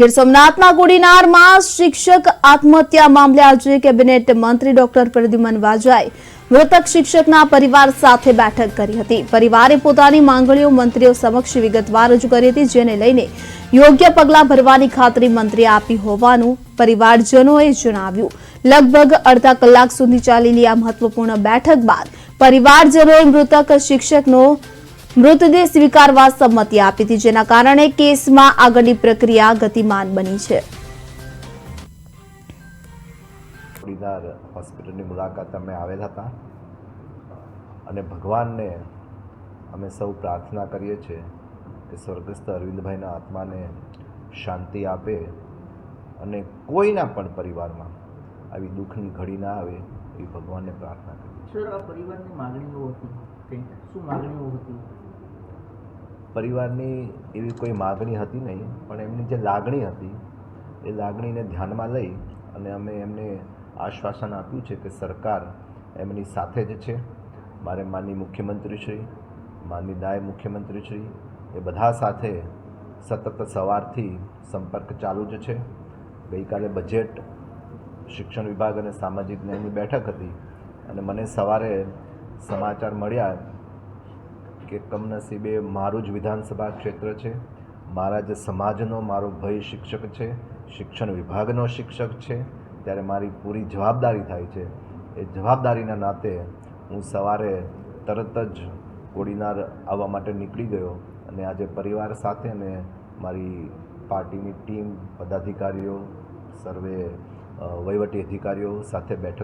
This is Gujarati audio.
ગીર સોમનાથના ગુડીનારમાં શિક્ષક આત્મહત્યા મામલે આજે કેબિનેટ મંત્રી ડોક્ટર પ્રદ્યુમન વાજાએ મૃતક શિક્ષકના પરિવાર સાથે બેઠક કરી હતી. પરિવારે પોતાની માંગણીઓ મંત્રીઓ સમક્ષ વિગતવાર રજૂ કરી હતી, જેને લઈને યોગ્ય પગલાં ભરવાની ખાતરી મંત્રીએ આપી હોવાનું પરિવારજનોએ જણાવ્યું. લગભગ અડધા કલાક સુધી ચાલેલી આ મહત્વપૂર્ણ બેઠક બાદ પરિવારજનોએ મૃતક શિક્ષકનો મૃતદેહ સ્વીકારવા સંમતિ આપી હતી, જેના કારણે કેસમાં આગળની પ્રક્રિયા ગતિમાન બની છે. હોસ્પિટલની મુલાકાત અમે આવેલ હતા અને ભગવાનને અમે સૌ પ્રાર્થના કરીએ છીએ કે સ્વર્ગસ્થ અરવિંદભાઈના આત્માને શાંતિ આપે અને કોઈના પણ પરિવારમાં આવી દુઃખની ઘડી ના આવે એવી ભગવાનને પ્રાર્થના કરી સર આ પરિવારની માગણીઓ હતી શું માગણીઓ હતી? પરિવારની એવી કોઈ માગણી હતી નહીં પણ એમની જે લાગણી હતી એ લાગણીને ધ્યાનમાં લઈ અને અમે એમને આશ્વાસન આપ્યું છે કે સરકાર એમની સાથે જ છે. મારે માનની મુખ્યમંત્રીશ્રી માનની નાયબ મુખ્યમંત્રીશ્રી એ બધા સાથે સતત સવારથી સંપર્ક ચાલુ જ છે. ગઈકાલે બજેટ શિક્ષણ વિભાગ અને સામાજિક ન્યાયની બેઠક હતી અને મને સવારે સમાચાર મળ્યા કે કમનસીબે મારું જ વિધાનસભા ક્ષેત્ર છે, મારા જ સમાજનો મારો ભય શિક્ષક છે, શિક્ષણ વિભાગનો શિક્ષક છે, ત્યારે મારી પૂરી જવાબદારી થાય છે. એ જવાબદારીના નાતે હું સવારે તરત જ કોડીનાર આવવા માટે નીકળી ગયો અને આજે પરિવાર સાથે અને મારી પાર્ટીની ટીમ, પદાધિકારીઓ, સર્વે વહીવટી અધિકારીઓ સાથે બેઠક